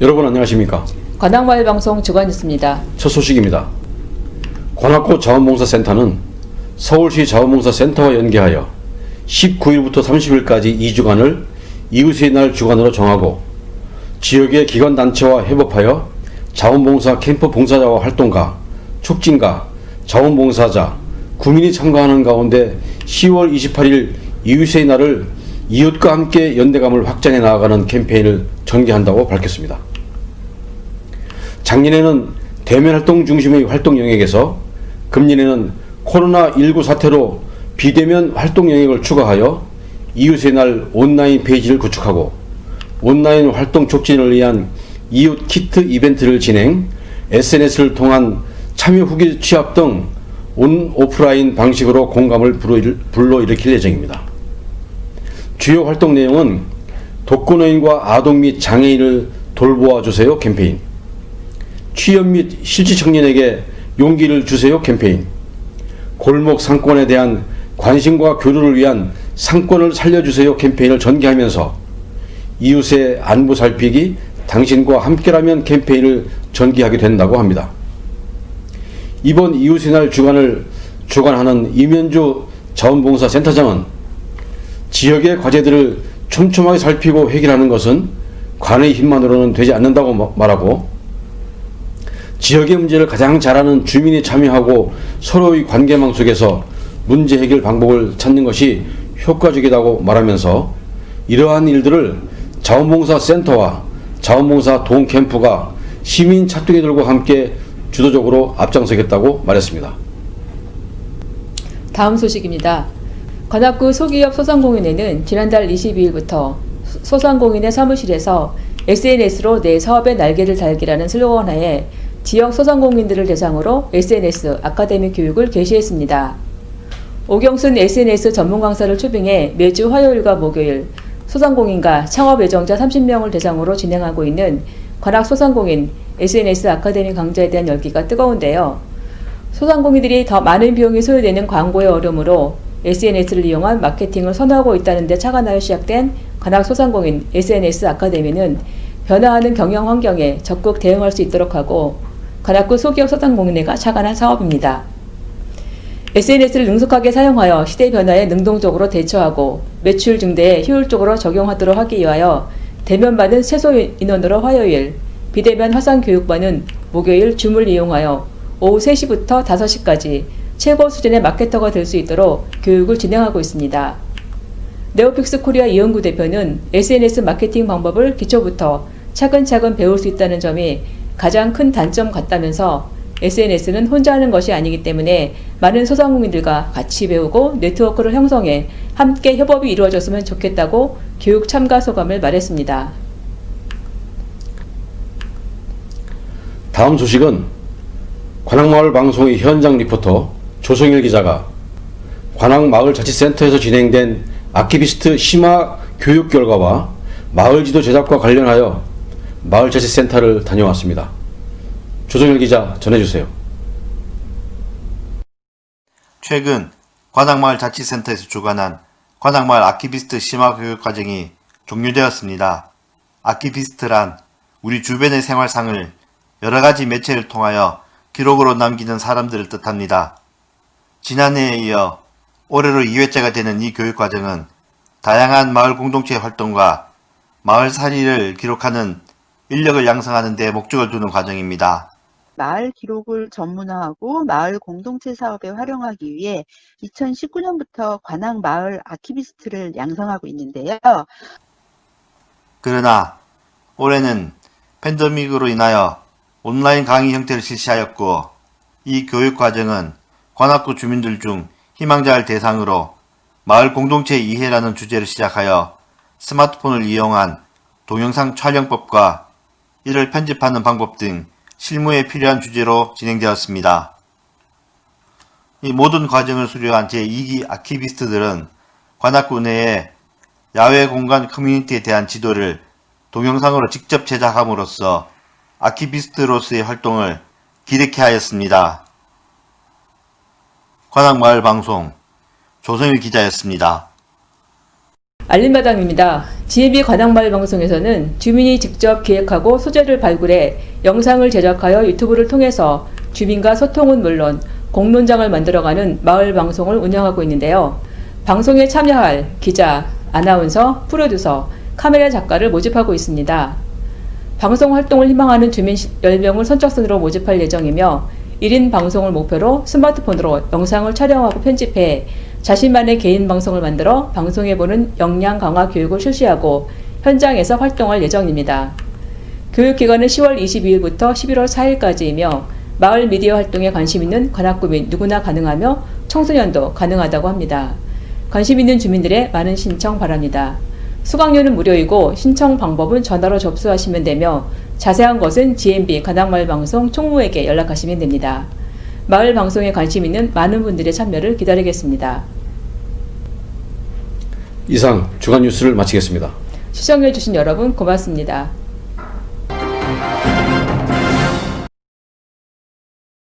여러분 안녕하십니까? 관악마을 방송 주관있습니다. 첫 소식입니다. 관악구 자원봉사센터는 서울시 자원봉사센터와 연계하여 19일부터 30일까지 2주간을 이웃의 날 주간으로 정하고 지역의 기관단체와 협업하여 자원봉사 캠프 봉사자와 활동가, 촉진가, 자원봉사자, 구민이 참가하는 가운데 10월 28일 이웃의 날을 이웃과 함께 연대감을 확장해 나아가는 캠페인을 전개한다고 밝혔습니다. 작년에는 대면 활동 중심의 활동 영역에서 금년에는 코로나19 사태로 비대면 활동 영역을 추가하여 이웃의 날 온라인 페이지를 구축하고 온라인 활동 촉진을 위한 이웃 키트 이벤트를 진행, SNS를 통한 참여 후기 취합 등 온 오프라인 방식으로 공감을 불러일- 불러일으킬 예정입니다. 주요 활동 내용은 독거노인과 아동 및 장애인을 돌보아 주세요 캠페인, 취업 및 실지 청년에게 용기를 주세요 캠페인, 골목 상권에 대한 관심과 교류를 위한 상권을 살려주세요 캠페인을 전개하면서 이웃의 안부 살피기 당신과 함께라면 캠페인을 전개하게 된다고 합니다. 이번 이웃의 날 주간을 주관하는 이면주 자원봉사센터장은 지역의 과제들을 촘촘하게 살피고 해결하는 것은 관의 힘만으로는 되지 않는다고 마- 말하고 지역의 문제를 가장 잘 아는 주민이 참여하고 서로의 관계망 속에서 문제 해결 방법을 찾는 것이 효과적이라고 말하면서 이러한 일들을 자원봉사 센터와 자원봉사 동 캠프가 시민 착동이들과 함께 주도적으로 앞장서겠다고 말했습니다. 다음 소식입니다. 관악구 소기업 소상공인회는 지난달 22일부터 소상공인의 사무실에서 SNS로 내 사업의 날개를 달기라는 슬로건 하에 지역 소상공인들을 대상으로 SNS 아카데미 교육을 개시했습니다. 오경순 SNS 전문 강사를 초빙해 매주 화요일과 목요일 소상공인과 창업 예정자 30명을 대상으로 진행하고 있는 관악 소상공인 SNS 아카데미 강좌에 대한 열기가 뜨거운데요. 소상공인들이 더 많은 비용이 소요되는 광고의 어려움으로 SNS를 이용한 마케팅을 선호하고 있다는 데 착안하여 시작된 관악 소상공인 SNS 아카데미는 변화하는 경영 환경에 적극 대응할 수 있도록 하고 관악구 소기업 소상공인회가 착안한 사업입니다. SNS를 능숙하게 사용하여 시대 변화에 능동적으로 대처하고 매출 증대에 효율적으로 적용하도록 하기 위하여 대면반은 최소 인원으로 화요일, 비대면 화상 교육반은 목요일 줌을 이용하여 오후 3시부터 5시까지 최고 수준의 마케터가 될 수 있도록 교육을 진행하고 있습니다. 네오픽스 코리아 이영구 대표는 SNS 마케팅 방법을 기초부터 차근차근 배울 수 있다는 점이 가장 큰 단점 같다면서 SNS는 혼자 하는 것이 아니기 때문에 많은 소상공인들과 같이 배우고 네트워크를 형성해 함께 협업이 이루어졌으면 좋겠다고 교육 참가 소감을 말했습니다. 다음 소식은 관악마을 방송의 현장 리포터 조성일 기자가 관악마을자치센터에서 진행된 아키비스트 심화 교육 결과와 마을 지도 제작과 관련하여 마을자치센터를 다녀왔습니다. 조성일 기자 전해주세요. 최근 관악마을 자치센터에서 주관한 관악마을 아키비스트 심화 교육 과정이 종료되었습니다. 아키비스트란 우리 주변의 생활상을 여러 가지 매체를 통하여 기록으로 남기는 사람들을 뜻합니다. 지난해에 이어 올해로 2회째가 되는 이 교육 과정은 다양한 마을 공동체 활동과 마을 살이를 기록하는 인력을 양성하는 데 목적을 두는 과정입니다. 마을 기록을 전문화하고 마을 공동체 사업에 활용하기 위해 2019년부터 관악 마을 아키비스트를 양성하고 있는데요. 그러나 올해는 팬데믹으로 인하여 온라인 강의 형태를 실시하였고 이 교육 과정은 관악구 주민들 중 희망자를 대상으로 마을 공동체 이해라는 주제를 시작하여 스마트폰을 이용한 동영상 촬영법과 이를 편집하는 방법 등 실무에 필요한 주제로 진행되었습니다. 이 모든 과정을 수료한 제2기 아키비스트들은 관악구 내에 야외 공간 커뮤니티에 대한 지도를 동영상으로 직접 제작함으로써 아키비스트로서의 활동을 기획해 하였습니다. 관악마을 방송 조성일 기자였습니다. 알림마당입니다. GMB 관악마을 방송에서는 주민이 직접 기획하고 소재를 발굴해 영상을 제작하여 유튜브를 통해서 주민과 소통은 물론 공론장을 만들어가는 마을 방송을 운영하고 있는데요. 방송에 참여할 기자, 아나운서, 프로듀서, 카메라 작가를 모집하고 있습니다. 방송 활동을 희망하는 주민 10명을 선착순으로 모집할 예정이며 1인 방송을 목표로 스마트폰으로 영상을 촬영하고 편집해 자신만의 개인 방송을 만들어 방송해보는 역량 강화 교육을 실시하고 현장에서 활동할 예정입니다. 교육기간은 10월 22일부터 11월 4일까지이며 마을 미디어 활동에 관심 있는 관악구민 누구나 가능하며 청소년도 가능하다고 합니다. 관심 있는 주민들의 많은 신청 바랍니다. 수강료는 무료이고 신청 방법은 전화로 접수하시면 되며 자세한 것은 GMB 관악마을 방송 총무에게 연락하시면 됩니다. 마을 방송에 관심 있는 많은 분들의 참여를 기다리겠습니다. 이상 주간 뉴스를 마치겠습니다. 시청해주신 여러분 고맙습니다.